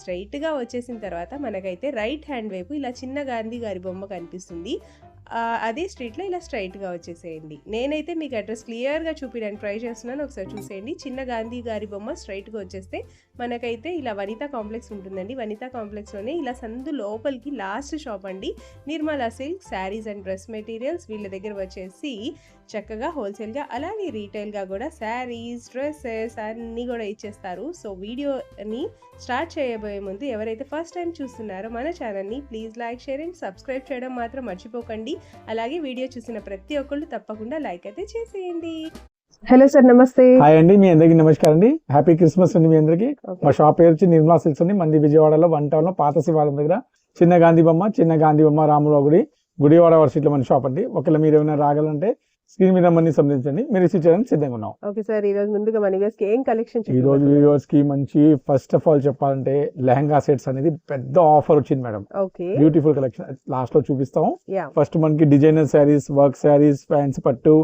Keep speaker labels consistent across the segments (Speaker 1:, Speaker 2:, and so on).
Speaker 1: స్ట్రైట్గా వచ్చేసిన తర్వాత మనకైతే రైట్ హ్యాండ్ వైపు ఇలా చిన్న గాంధీ గారి బొమ్మ కనిపిస్తుంది. అదే స్ట్రీట్లో ఇలా స్ట్రైట్గా వచ్చేసేయండి. నేనైతే మీకు అడ్రస్ క్లియర్గా చూపించడానికి ట్రై చేస్తున్నాను. ఒకసారి చూసేయండి. చిన్న గాంధీ గారి బొమ్మ స్ట్రైట్గా వచ్చేస్తే మనకైతే ఇలా వనితా కాంప్లెక్స్ ఉంటుందండి. వనితా కాంప్లెక్స్లోనే ఇలా సందు లోపలికి లాస్ట్ షాప్ అండి. Nirmala silk sarees and dress materials వీళ్ళ దగ్గర వచ్చేసి చక్కగా హోల్సేల్గా అలాగే రీటైల్గా కూడా శారీస్ డ్రెస్సెస్ అన్నీ కూడా ఇచ్చేస్తారు. సో వీడియోని స్టార్ట్ చేయబోయే ముందు ఎవరైతే ఫస్ట్ టైం చూస్తున్నారో మన ఛానల్ని please like share and subscribe చేయడం మాత్రం మర్చిపోకండి. అలాగే వీడియో చూసిన ప్రతి ఒక్కళ్ళు తప్పకుండా లైక్ అయితే చేసేయండి. హలో సార్ నమస్తే.
Speaker 2: హాయ్ అండి మీ అందరికి నమస్కారం అండి. హ్యాపీ క్రిస్మస్ అండి మీ అందరికి. మా షాప్ పేరు వచ్చి నిర్మలా సిల్క్స్ అండి. మంది విజయవాడలో వన్ టౌన్లో పాత శివాలయం దగ్గర. చిన్న గాంధీ బొమ్మ చిన్న గాంధీ బొమ్మ రాముల గుడి. గుడివాడ వర్షిట్లో మన షాప్ అండి. ఒకవేళ మీరు ఏమైనా రాగాలంటే స్క్రీన్ మీద మనీ సంబంధించండి. మీరు రిసీవ్ చేయడానికి సిద్ధంగా ఉన్నాం.
Speaker 1: ఓకే సార్ ఈ రోజు ముందుగా మన వ్యూస్కి ఏం కలెక్షన్
Speaker 2: ఈ రోజు వ్యూవర్స్కి మంచి ఫస్ట్ ఆఫ్ ఆల్ చెప్పాలంటే లెహంగా సెట్స్ అనేది పెద్ద ఆఫర్ వచ్చింది మేడం.
Speaker 1: ఓకే.
Speaker 2: బ్యూటిఫుల్ కలెక్షన్ లాస్ట్లో చూపిస్తాం. ఫస్ట్ మనకి designer sarees work sarees fancy పట్టు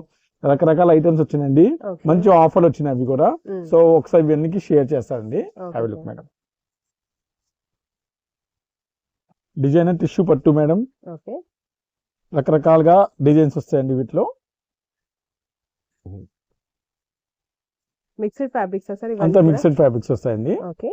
Speaker 2: రకరకాల ఐటమ్స్ వచ్చినాయండి. మంచి ఆఫర్ వచ్చినాయి అవి కూడా. సో ఒకసారి ఇవన్నీ షేర్ చేస్తానండి. Have look madam designer tissue పట్టు మేడం రకరకాలుగా డిజైన్స్ వస్తాయండి వీటిలో.
Speaker 1: మిక్స్డ్ ఫ్యాబ్రిక్స్ సార్
Speaker 2: అంతా మిక్స్డ్ ఫ్యాబ్రిక్స్ వస్తాయండి.
Speaker 1: ఓకే.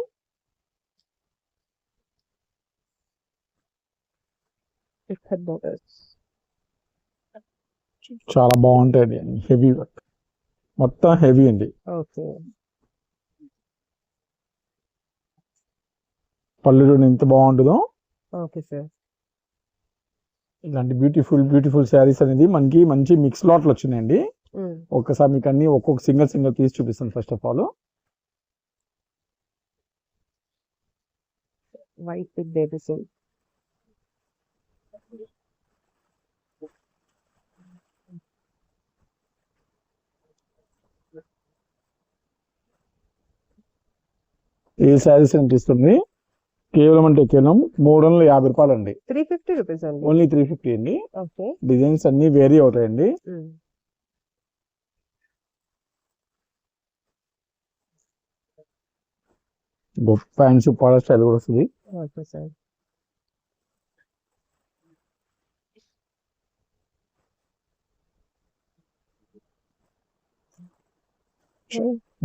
Speaker 2: చాలా బాగుంటాయండి హెవీ వర్క్. మొత్తం హెవీ అండి.
Speaker 1: ఓకే.
Speaker 2: చూడండి ఎంత బాగుంటుందో.
Speaker 1: Okay sir.
Speaker 2: ఇలాంటి బ్యూటిఫుల్ బ్యూటిఫుల్ శారీస్ అనేది మనకి మంచి మిక్స్ లాట్లు వచ్చినాయండి. ఒక్కసారి మీకు అన్ని ఒక్కొక్క సింగల్ సింగల్ పీస్ చూపిస్తాను first of all
Speaker 1: white with baby silk
Speaker 2: ఈ శారీస్ ఎంత ఇస్తుంది? కేవలం అంటే కేవలం మూడు వందల యాభై రూపాయలు అండి
Speaker 1: త్రీ ఫిఫ్టీ రూపీస్ అండి
Speaker 2: ఓన్లీ త్రీ ఫిఫ్టీ అండి డిజైన్స్ అన్ని వేరీ అవుతాయండి. ఫ్యాన్స్ పాలర్ స్టైల్ కూడా వస్తుంది.
Speaker 1: Okay sir.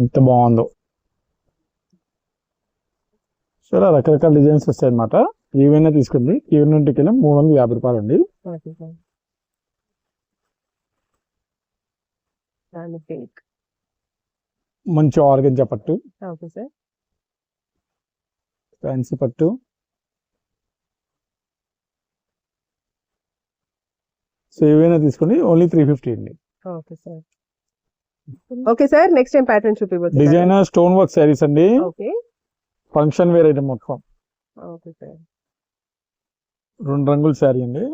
Speaker 2: ఎంత బాగుందో. చాలా రకరకాల డిజైన్స్ వస్తాయి అనమాట ఏవైనా తీసుకోండి ఏవైనా కేవలం మూడు వందల యాభై రూపాయలు అండి.
Speaker 1: సార్.
Speaker 2: మంచి ఆర్గంజా పట్టు
Speaker 1: ఓకే సార్.
Speaker 2: ఫ్యాన్సీ పట్టు. సో ఏవైనా తీసుకోండి ఓన్లీ త్రీ ఫిఫ్టీ అండి.
Speaker 1: Okay sir. Okay sir next time pattern చూపిపోతుంది
Speaker 2: designer stone work sarees అండి.
Speaker 1: ఓకే.
Speaker 2: ఫంక్షన్ వేర్ ఐటమ్ మొత్తం.
Speaker 1: Okay sir.
Speaker 2: రెండు రంగుల శారీ అండి.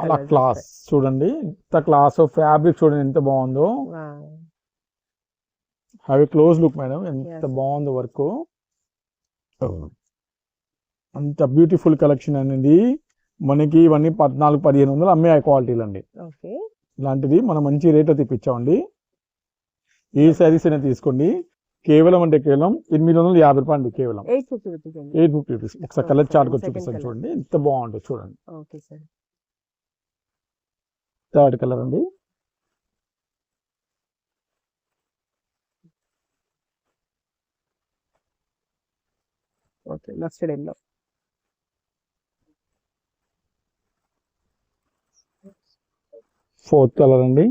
Speaker 2: చాలా క్లాస్ చూడండి. ఎంత క్లాస్ ఫ్యాబ్రిక్ చూడండి ఎంత బాగుందో. అవి క్లోజ్ లుక్ మేడం ఎంత. బాగుందో వర్క్. అంత బ్యూటిఫుల్ కలెక్షన్ అనేది మనకి ఇవన్నీ పద్నాలుగు పదిహేను వందలు అమ్మే క్వాలిటీలు అండి ఇలాంటిది మనం మంచి రేట్ తెప్పించామండి. ఏ శారీస్ అయినా తీసుకోండి. కేవలం అంటే కేవలం ఎనిమిది వందల యాభై రూపాయలు అండి కేవలం.
Speaker 1: ఎయిట్ ఫిఫ్టీ రూపీస్
Speaker 2: ఒకసారి కలర్ చార్ట్ కూడా చూపిస్తాను. చూడండి. ఎంత బాగుంటుంది చూడండి. థర్డ్ కలర్ అండి.
Speaker 1: Okay mustard yellow
Speaker 2: fourth colour అండి.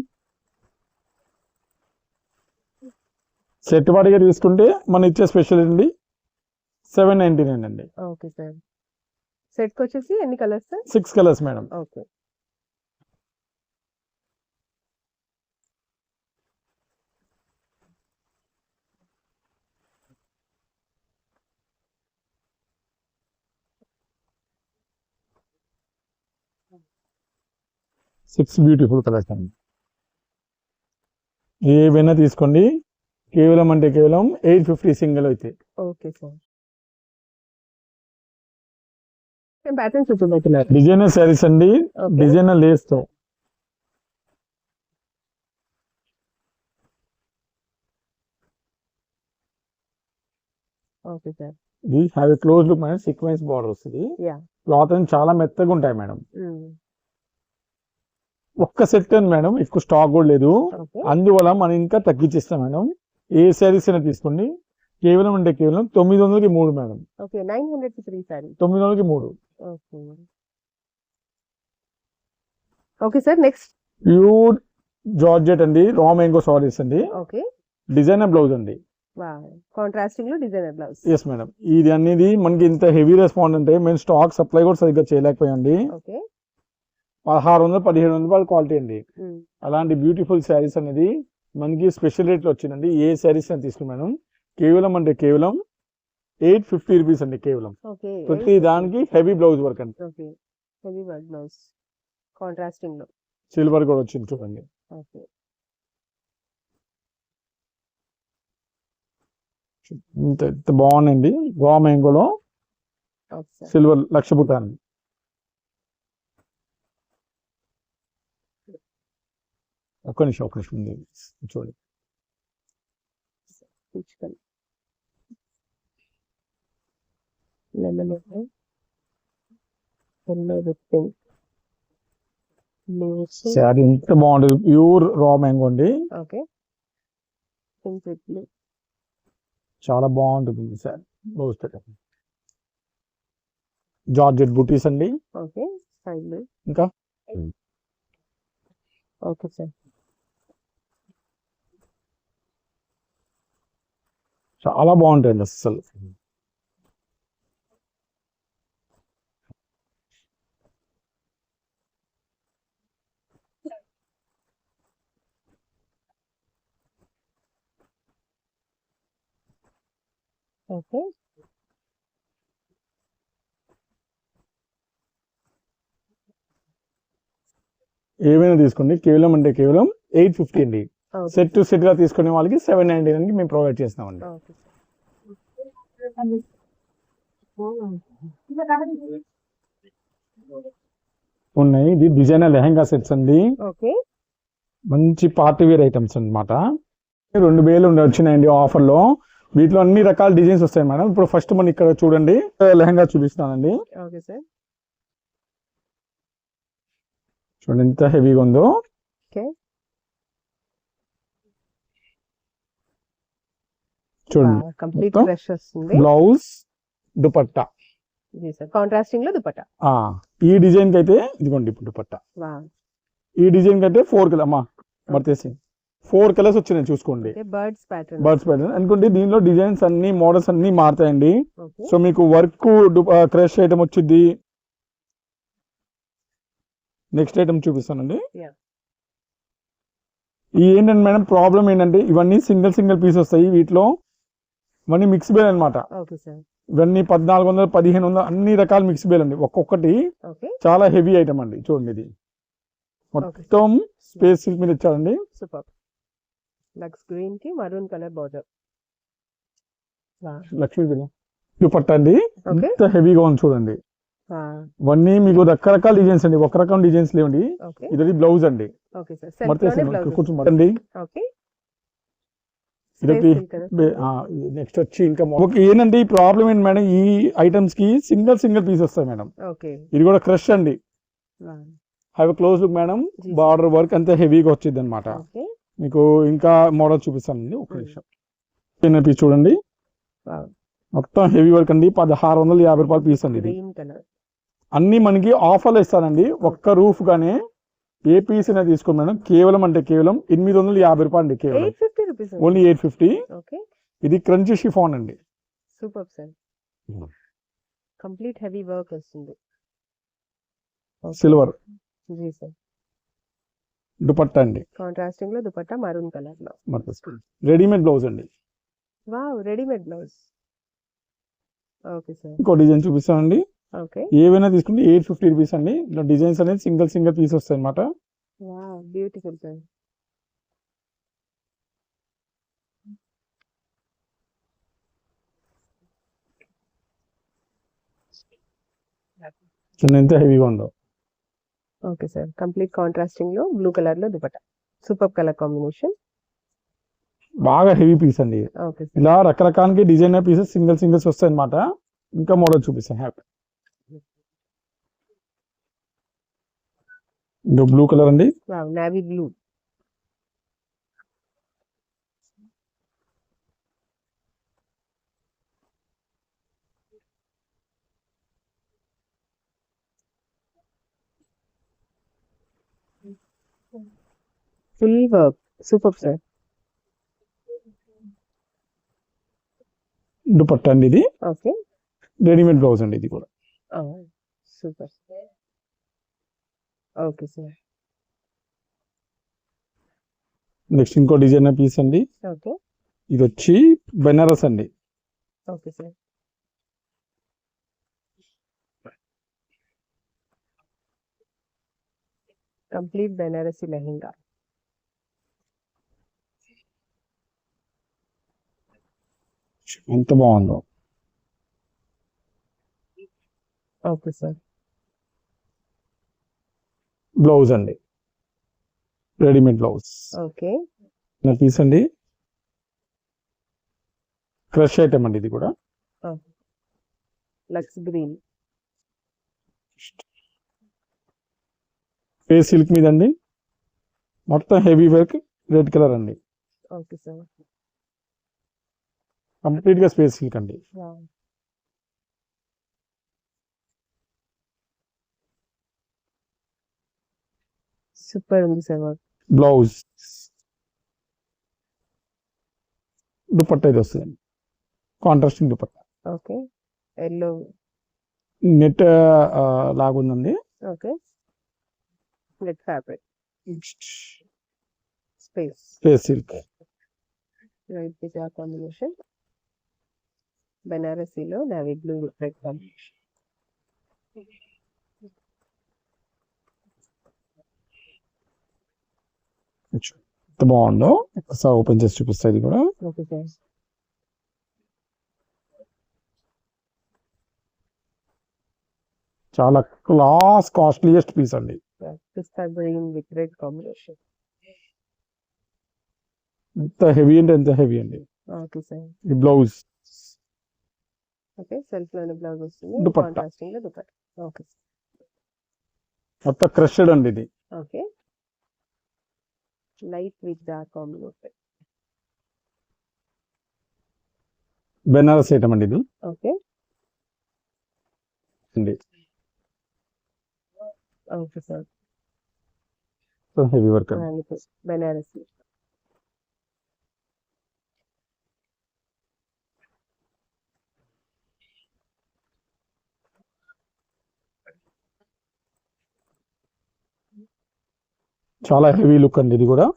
Speaker 2: సెట్ తీసుకుంటే మనం ఇచ్చే స్పెషల్ అండి సెవెన్ నైన్టీ నైన్ అండి.
Speaker 1: ఓకే సార్ సెట్కి వచ్చేసి ఎన్ని colours sir
Speaker 2: six colours madam
Speaker 1: okay.
Speaker 2: Six beautiful colours అండి. ఏవైనా తీసుకోండి. కేవలం అంటే కేవలం ఎయిట్ ఫిఫ్టీ సింగిల్ అయితే.
Speaker 1: ఓకే సార్
Speaker 2: డిజైనర్ శారీస్ అండి. డిజైనర్ లేస్తో.
Speaker 1: ఓకే సార్
Speaker 2: ఇది have close look madam sequence border వస్తుంది. క్లాత్ అని చాలా మెత్తగా ఉంటాయి మేడం ఒక్క సెట్ అని మేడం ఎక్కువ స్టాక్ కూడా లేదు. అందువల్ల మనం ఇంకా తగ్గించేస్తాం మేడం. ఏ శారీస్ అయినా తీసుకోండి. కేవలం అంటే కేవలం తొమ్మిది వందలకి మూడు. మేడం తొమ్మిది వందలకి మూడు.
Speaker 1: Okay. Sir next.
Speaker 2: Pure georgette అండి రా మ్యాంగో సారీస్ అండి.
Speaker 1: ఓకే.
Speaker 2: డిజైనర్ బ్లౌజ్ అండి.
Speaker 1: కాంట్రాస్టింగ్లో డిజైనర్ బ్లౌజ్.
Speaker 2: Yes madam. ఇది అనేది మనకి ఇంత హెవీ రెస్పాండ్ అంటే మేము స్టాక్ సప్లై కూడా సరిగ్గా చేయలేకపోయాండి
Speaker 1: ఓకే.
Speaker 2: పదహారు వందలు పదిహేడు వందల రూపాయల క్వాలిటీ అండి. అలాంటి బ్యూటిఫుల్ శారీస్ అనేది మనకి స్పెషల్ రేట్లో వచ్చిందండి. ఏ శారీస్ అని తీసుకుని మేడం. కేవలం అంటే కేవలం ఎయిట్ ఫిఫ్టీ రూపీస్ అండి కేవలం. ప్రతి దానికి హెవీ బ్లౌజ్ వర్క్ అండి.
Speaker 1: హెవీ వర్క్ బ్లౌజ్ కాంట్రాస్టింగ్లో.
Speaker 2: సిల్వర్ కూడా వచ్చింది చూడండి. ఇంత బాగుందండి.
Speaker 1: Okay sir.
Speaker 2: సిల్వర్ లక్ష బుట్టాన్ని ఒక్క నిమిషం ఒక్క నిమిషం ఉంది చూడండి. శారీ ఎంత బాగుంటుంది ప్యూర్ రా మ్యాంగో అండి. చాలా బాగుంటుంది సార్ బ్లౌజ్ పెట్టండి. జార్జెట్ బుటీస్ అండి.
Speaker 1: ఓకే
Speaker 2: ఇంకా?
Speaker 1: Okay sir.
Speaker 2: చాలా బాగుంటుంది అసలు
Speaker 1: ఓకే.
Speaker 2: ఏమైనా తీసుకోండి. కేవలం అంటే కేవలం ఎయిట్ ఫిఫ్టీ అండి. సెట్ టు సెట్గా తీసుకునే వాళ్ళకి సెవెన్ నైన్టీ నైన్ మేము ప్రొవైడ్ చేస్తామండి. ఉన్నాయి. ఇది డిజైనర్ లెహంగా సెట్స్ అండి. మంచి పార్టీ వేర్ ఐటమ్స్ అన్నమాట. రెండు వేలు వచ్చినాయండి ఆఫర్లో. వీటిలో అన్ని రకాల డిజైన్స్ వస్తాయి మేడం. ఇప్పుడు ఫస్ట్ మనం ఇక్కడ చూడండి. లెహంగా చూపిస్తానండి చూడండి ఎంత హెవీగా ఉందో
Speaker 1: ఓకే
Speaker 2: చూడండి.
Speaker 1: కంప్లీట్ ఫ్రెష్ వస్తుంది
Speaker 2: బ్లౌజ్ దుపట్టా.
Speaker 1: కాంట్రాస్టింగ్లో దుపట్టా.
Speaker 2: ఈ డిజైన్కి అయితే ఇదిగోండి ఇప్పుడు దుపట్టా. ఈ డిజైన్కి అయితే ఫోర్ కలర్ అమ్మా మర్తేసి ఫోర్ కలర్స్ వచ్చినాయి చూసుకోండి.
Speaker 1: Birds pattern.
Speaker 2: Birds pattern. అనుకోండి దీనిలో డిజైన్స్ అన్ని మోడల్స్ అన్ని మారుతాయండి. సో మీకు వర్క్ క్రష్ ఐటమ్ వచ్చింది నెక్స్ట్ ఐటమ్ చూపిస్తానండి. ఈ ఏంటంటే మేడం ప్రాబ్లం ఏంటంటే ఇవన్నీ సింగిల్ సింగిల్ పీస్ వస్తాయి వీటిలో. ఇవన్నీ మిక్స్ బేల్
Speaker 1: సార్.
Speaker 2: ఇవన్నీ పద్నాలుగు వందలు పదిహేను వందలు అన్ని రకాల మిక్స్ బేల్ అండి. ఒక్కొక్కటి చాలా హెవీ ఐటమ్ అండి చూడండి ఇది. మొత్తం స్పేస్ సిల్క్ మీద ఇచ్చారండి.
Speaker 1: సూపర్. లక్స్ గ్రీన్కి maroon colour border
Speaker 2: Lakshmi dupatta అండి.
Speaker 1: ఓకే.
Speaker 2: ఎంత హెవీగా ఉంది చూడండి. ఇవన్నీ మీకు రకరకాల డిజైన్స్ అండి. ఒక రకం డిజైన్స్ లేవండి. ఇది బ్లౌజ్ అండి.
Speaker 1: ఓకే.
Speaker 2: నెక్స్ట్ వచ్చి ఇంకా ఒక ఏంటంటే ఈ ప్రాబ్లం ఏంటి మేడం? ఈ ఐటమ్స్కి సింగిల్ సింగిల్ పీస్ వస్తాయి మేడం.
Speaker 1: ఓకే.
Speaker 2: ఇది కూడా క్రష్ అండి. Have close look madam. Border work అంతే హెవీగా వచ్చింది అనమాట
Speaker 1: ఓకే.
Speaker 2: మీకు ఇంకా మోడల్ చూపిస్తానండి ఒక నిమిషం. చిన్న పీస్ చూడండి. మొత్తం హెవీ వర్క్ అండి. పదహారు వందల యాభై రూపాయల పీస్ అండి ఇది. అన్ని మనకి ఆఫర్లు ఇస్తానండి ఒక్క రూఫ్ గానే ఏ పీస్ అయినా తీసుకోండి మేడం. కేవలం అంటే కేవలం ఎనిమిది వందల యాభై రూపాయలు అండి కేవలం.
Speaker 1: Eight fifty rupees
Speaker 2: only eight fifty.
Speaker 1: Okay.
Speaker 2: ఇది క్రంచీ షిఫాన్ అండి.
Speaker 1: Super sir. Complete heavy work వస్తుంది.
Speaker 2: సిల్వర్
Speaker 1: జీ సార్.
Speaker 2: దుపట్టా అండి.
Speaker 1: కాంట్రాస్టింగ్లో దుపట్టా మరూన్ కలర్లో.
Speaker 2: రెడీమేడ్ బ్లౌజ్ అండి.
Speaker 1: Wow readymade blouse okay sir.
Speaker 2: ఇంకో డిజైన్ చూపిస్తానండి
Speaker 1: ఓకే.
Speaker 2: ఏవైనా తీసుకుంటే ఎయిట్ ఫిఫ్టీ రూపీస్ అండి. ఇలా డిజైన్స్ అనేది సింగిల్ సింగిల్ పీస్ వస్తాయి అనమాట
Speaker 1: బ్యూటిఫుల్ సార్
Speaker 2: చూడండి ఎంత హెవీగా ఉందో
Speaker 1: ఓకే సార్ కంప్లీట్ కాంట్రాస్టింగ్లో బ్లూ కలర్లో దుపట్టా. సూపర్ కలర్ కాంబినేషన్
Speaker 2: బాగా హెవీ పీస్ అండి. ఇది.
Speaker 1: ఓకే సార్
Speaker 2: ఇలా రకరకాలకి డిజైనర్ పీసెస్ సింగిల్ సింగిల్స్ వస్తాయి అనమాట ఇంకా మోడల్ చూపిస్తాను. హ్యాపీ ఇది బ్లూ కలర్ అండి.
Speaker 1: Navy blue full work super sir
Speaker 2: dupatta అండి ఇది.
Speaker 1: ఓకే
Speaker 2: రెడీమేడ్ బ్లౌజ్ అండి ఇది కూడా.
Speaker 1: సూపర్ ఓకే సార్
Speaker 2: నెక్స్ట్ ఇంకో డిజైనర్ పీస్ అండి.
Speaker 1: ఓకే
Speaker 2: ఇది వచ్చి బెనారస్ అండి.
Speaker 1: Okay sir complete Banarasi lehenga
Speaker 2: ఎంత బాగుందో.
Speaker 1: ఓకే సార్
Speaker 2: బ్లౌజ్ అండి. Readymade blouse.
Speaker 1: ఓకే.
Speaker 2: పీస్ అండి. క్రష్ ఐటమ్ అండి ఇది కూడా.
Speaker 1: Lux green.
Speaker 2: ఫేస్ సిల్క్ మీద అండి. మొత్తం హెవీ వర్క్ రెడ్ కలర్ అండి.
Speaker 1: Okay sir.
Speaker 2: కంప్లీట్గా స్పేస్ సిల్క్ అండి.
Speaker 1: సూపర్ ఉంది సార్ వర్క్
Speaker 2: బ్లౌజ్ దుపట్టా ఇది వస్తుంది contrasting dupatta
Speaker 1: okay yellow
Speaker 2: net లాగుందండి
Speaker 1: okay net fabric space
Speaker 2: space silk
Speaker 1: right pizza combination బెనారసీలో నావీ బ్లూ రెడ్ కాంబినేషన్
Speaker 2: ఎంత బాగుందో ఒకసారి ఓపెన్ చేసి చూపిస్తా ఇది కూడా చాలా క్లాస్ కాస్ట్లీయెస్ట్ పీస్ అండి. ఎంత హెవీ అంటే ఎంత హెవీ అండి? ఈ బ్లౌజ్
Speaker 1: ఓకే సెల్ఫ్లోని బ్లౌజ్ వస్తుంది.
Speaker 2: దుపట్టా.
Speaker 1: కాంట్రాస్టింగ్లో దుపట్టా. ఓకే
Speaker 2: మొత్తం క్రషెడ్ అండి ఇది.
Speaker 1: Okay light with dark combination
Speaker 2: Banaras item అండి ఇది
Speaker 1: ఓకే
Speaker 2: అండి
Speaker 1: ఓకే సార్
Speaker 2: హెవీ వర్క్ అండి
Speaker 1: బెనారసీ
Speaker 2: చాలా హెవీ లుక్ అండి ఇది కూడా.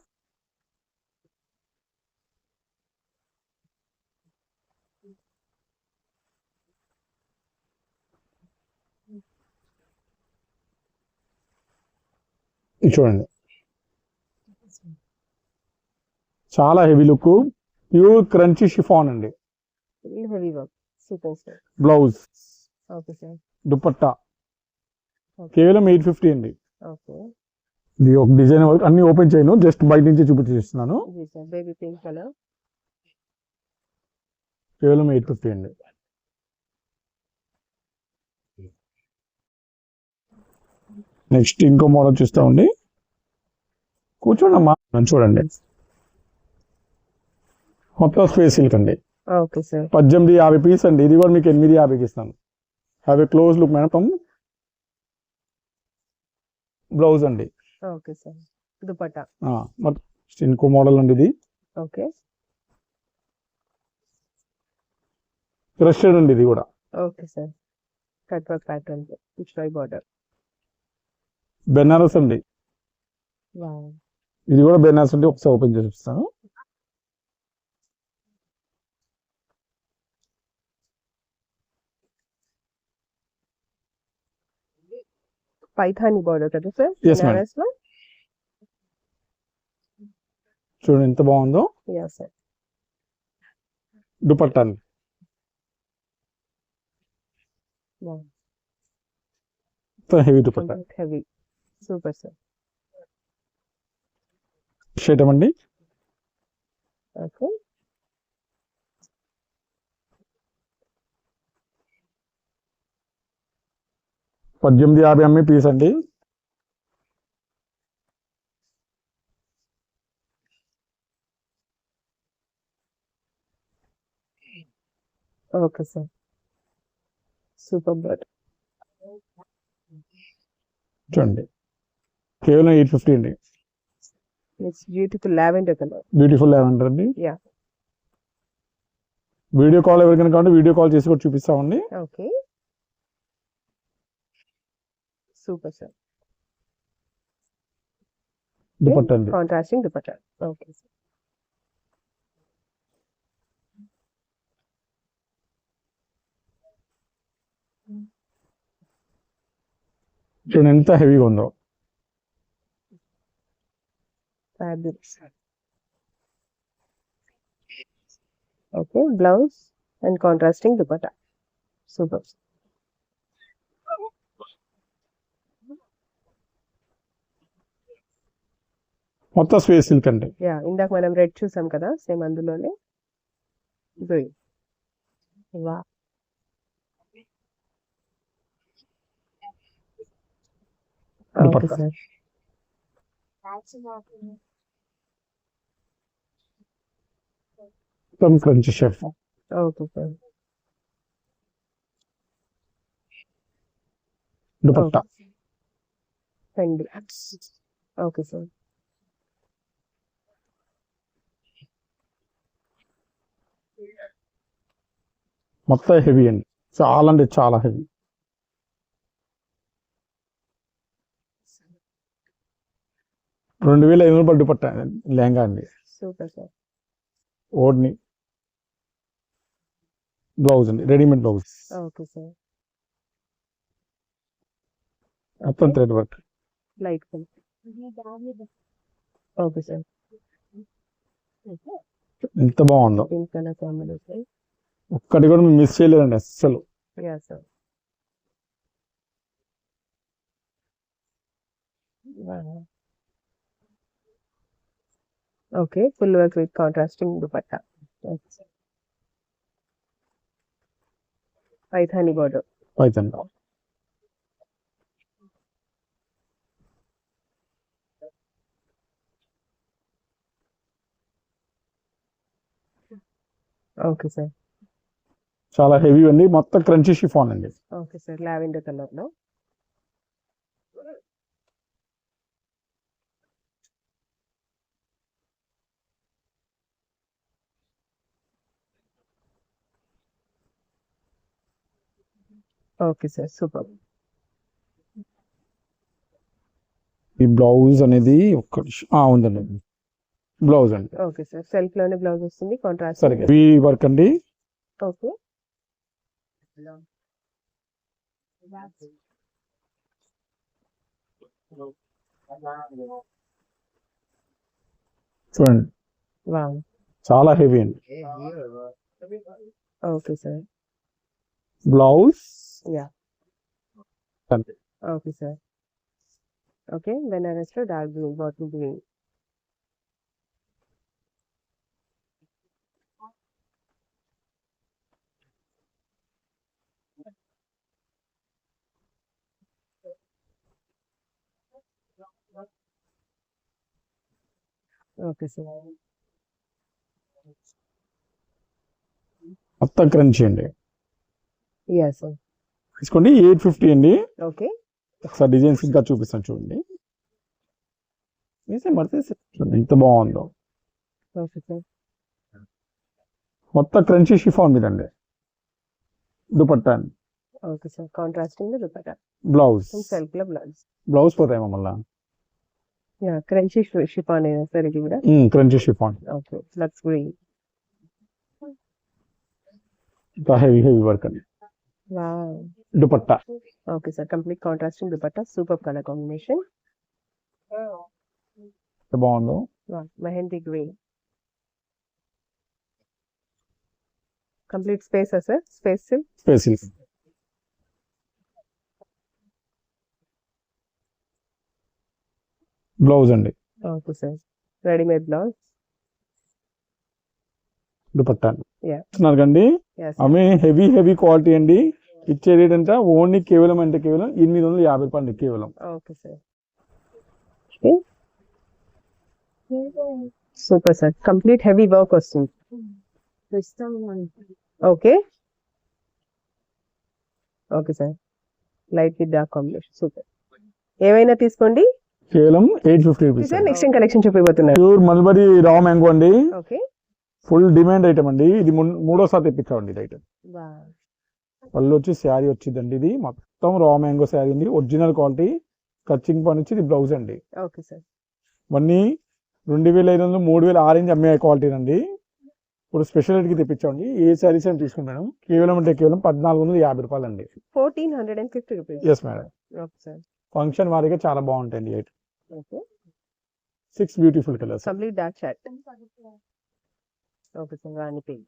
Speaker 2: ఇది చూడండి. చాలా heavy look pure crunchy chiffon అండి. బ్లౌజ్. దుపట్టా. కేవలం ఎయిట్ ఫిఫ్టీ అండి. ఇది ఒక డిజైన్ అన్ని ఓపెన్ చేయను జస్ట్ బయట నుంచి చూపించేస్తున్నాను.
Speaker 1: జీ సార్ బేబీ పింక్ కలర్
Speaker 2: కేవలం ఎయిట్ ఫిఫ్టీ అండి. నెక్స్ట్ ఇంకో మోడల్ చూస్తామండి కూర్చోండి అమ్మా చూడండి. మొత్తం స్పేస్ సిల్క్ అండి. పద్దెనిమిది యాభై పీస్ అండి. ఇది కూడా మీకు ఎనిమిది యాభైకి ఇస్తాను. Have a close look madam blouse అండి.
Speaker 1: Okay sir. దుపట్టా.
Speaker 2: ఇంకో మోడల్ అండి ఇది
Speaker 1: ఓకే.
Speaker 2: క్రషెడ్ అండి ఇది కూడా.
Speaker 1: Okay sir. Cut work pattern పిచ్రాయ్ border.
Speaker 2: Banaras అండి.
Speaker 1: వావ్.
Speaker 2: ఇది కూడా బెనారస్ అండి. ఒకసారి ఓపెన్ చేసి చూపిస్తాను.
Speaker 1: పైథానీ బార్డర్ కదా సార్
Speaker 2: Yes, madam.
Speaker 1: బెనారస్లో
Speaker 2: చూడండి ఎంత బాగుందో
Speaker 1: yeah sir
Speaker 2: dupatta heavy dupatta
Speaker 1: heavy super sir
Speaker 2: shirt ఏమండి
Speaker 1: ఓకే
Speaker 2: పద్దెనిమిది యాభై అమ్మే పీస్ అండి.
Speaker 1: Okay sir. Super bird.
Speaker 2: చూడండి. కేవలం ఎయిట్ ఫిఫ్టీ అండి.
Speaker 1: It's beautiful lavender colour
Speaker 2: beautiful lavender అండి.
Speaker 1: Yeah.
Speaker 2: వీడియో కాల్ ఎవరికైనా కావాలంటే వీడియో కాల్ చేసి కూడా చూపిస్తామండి.
Speaker 1: ఓకే సూపర్ సార్
Speaker 2: దుపట్టా అండి
Speaker 1: కాంట్రాస్టింగ్ దుపట్టా ఓకే సార్
Speaker 2: చూడండి ఎంత హెవీగా ఉందో
Speaker 1: fabrics okay blouse and contrasting dupatta super
Speaker 2: మొత్తం స్పేస్ సిల్క్ అండి
Speaker 1: యా ఇందాక మనం రెడ్ చూసాం కదా సేమ్ అందులోనే. వా.
Speaker 2: Crunch chef.
Speaker 1: Okay sir.
Speaker 2: Dupatta.
Speaker 1: Okay sir.
Speaker 2: మొత్తం హెవీ అండి. చాలా అంటే చాలా హెవీ. రెండు వేల ఐదు వందలు దుపట్టా లెహంగా అండి. ఓడ్ని. బ్లౌజ్ అండి. Readymade blouse. మొత్తం thread work.
Speaker 1: Light okay sir.
Speaker 2: ఎంత బాగుందో. ఒక్కటి కూడా మేము మిస్ చేయలేదండి అస్సలు.
Speaker 1: Okay full work with contrasting dupatta Paithani border
Speaker 2: Paithan
Speaker 1: okay sir
Speaker 2: చాలా హెవీ అండి మొత్తం క్రంచీ షిఫాన్ అండి.
Speaker 1: ఓకే సార్ లావెండర్ కలర్లో. Okay sir super.
Speaker 2: ఈ బ్లౌజ్ అనేది ఒక్క ఉందండి. బ్లౌజ్ అండి.
Speaker 1: ఓకే సార్ సెల్ఫ్లోనే బ్లౌజ్ వస్తుంది కాంట్రాస్ట్
Speaker 2: సరే వర్క్ అండి.
Speaker 1: ఓకే.
Speaker 2: చూడండి.
Speaker 1: వావ్.
Speaker 2: చాలా హెవీ అండి.
Speaker 1: Okay sir.
Speaker 2: బ్లౌజ్.
Speaker 1: యా.
Speaker 2: అంతే.
Speaker 1: Okay sir. Okay బెనారస్లో dark green bottle green. Okay sir.
Speaker 2: మొత్తం క్రంచీ అండి
Speaker 1: యా సార్.
Speaker 2: తీసుకోండి ఎయిట్ ఫిఫ్టీ అండి.
Speaker 1: ఓకే.
Speaker 2: ఒకసారి డిజైన్స్ ఇంకా చూపిస్తాను చూడండి. వేసే మడితే ఎంత బాగుందో. మొత్తం క్రంచీ షిఫాన్ మీద అండి dupatta.
Speaker 1: Okay sir. Contrasting dupatta.
Speaker 2: Blouse.
Speaker 1: Self blouse.
Speaker 2: Blouse పోతాయి మళ్ళా?
Speaker 1: యా క్రంచీ షిఫాన్ సార్ ఇది కూడా
Speaker 2: crunchy chiffon
Speaker 1: okay lux green
Speaker 2: heavy heavy work అండి
Speaker 1: wow
Speaker 2: dupatta
Speaker 1: okay sir complete contrasting dupatta super colour combination
Speaker 2: ఎంత బాగుందో
Speaker 1: mehndi green complete space sir space
Speaker 2: స్పేసిల్ blouse అండి.
Speaker 1: Okay sir. Readymade blouse.
Speaker 2: Dupatta.
Speaker 1: Yeah.
Speaker 2: కండి ఆమె heavy heavy quality అండి. ఇచ్చే rate ఎంత only కేవలం అంటే కేవలం ఎనిమిది వందల యాభై రూపాయలు కేవలం.
Speaker 1: Okay sir. Super sir. Complete heavy work వస్తుంది. Okay. Okay sir. Light with dark combination. Super. ఏమైనా తీసుకోండి?
Speaker 2: కేవలం eight fifty rupees
Speaker 1: next collection చూపిపోతున్నారు
Speaker 2: pure mulberry raw mango అండి. ఫుల్ డిమాండ్ ఐటమ్ అండి. ఇది మూడోసారి తెప్పించామండి ఇది ఐటమ్ పళ్ళు వచ్చి శారీ వచ్చిందండి ఇది. మొత్తం రా మ్యాంగో శారీ అండి ఒరిజినల్ క్వాలిటీ కచ్చింగ్ పని వచ్చి ఇది బ్లౌజ్ అండి.
Speaker 1: ఓకే సార్
Speaker 2: ఇవన్నీ రెండు వేల ఐదు వందలు మూడు వేల ఆరెంజ్ అమ్మే క్వాలిటీ అండి ఇప్పుడు స్పెషల్ రేట్కి తెప్పించామండి. ఏ శారీస్ అని తీసుకుంటాను కేవలం అంటే కేవలం పద్నాలుగు వందల యాభై రూపాయలు అండి
Speaker 1: fourteen hundred and fifty rupees
Speaker 2: yes madam function వారిగా చాలా బాగుంటాయండి. Okay. Six beautiful
Speaker 1: colors. Complete dark shade. Okay, Sangrani pink.